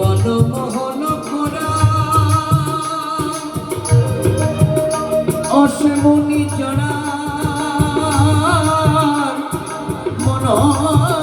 বনমোহন অসমনি জনা মনোহর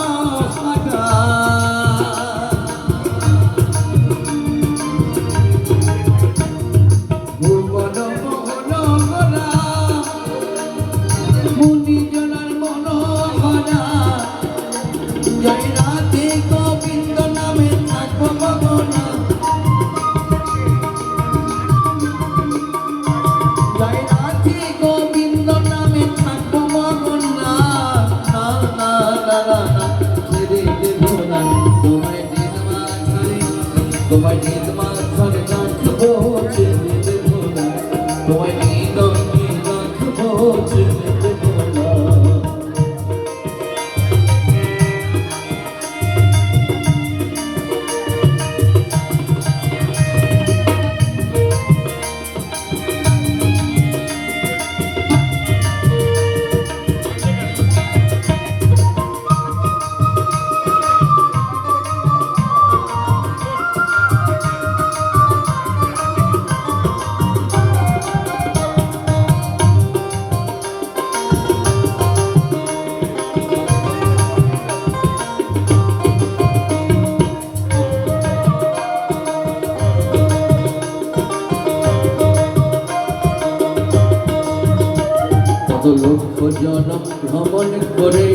লক্ষ জন ভ্রমণ করে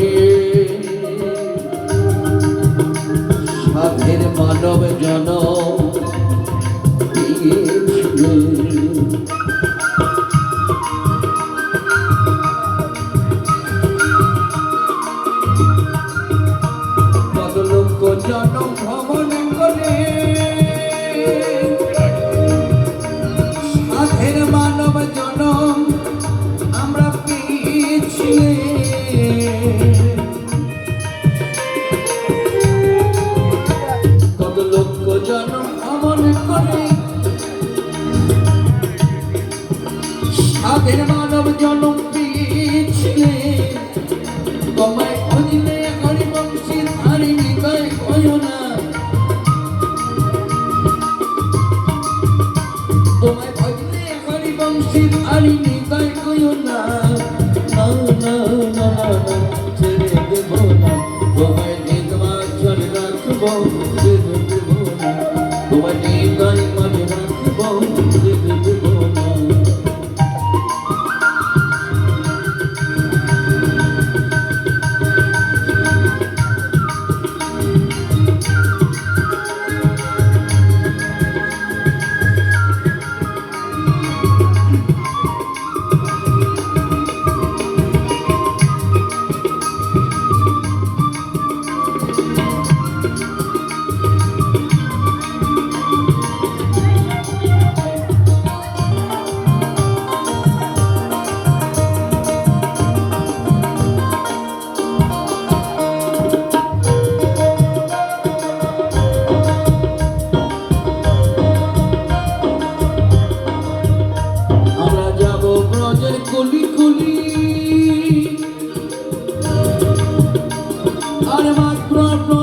সাধের মানব জনম I'll get him all with your nose. i Ottawa's Broad Road.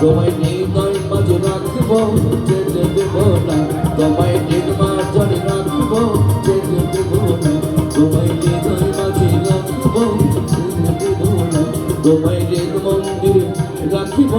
তোমায় নিয়ে দশ বছর রাখব যেতে দেব না তোমায় তিন মাস ধরে রাখব যেতে দেব না তোমায় নিয়ে দশ বছর রাখব যেতে দেব না তোমায় রেল মন্দির রাখিব।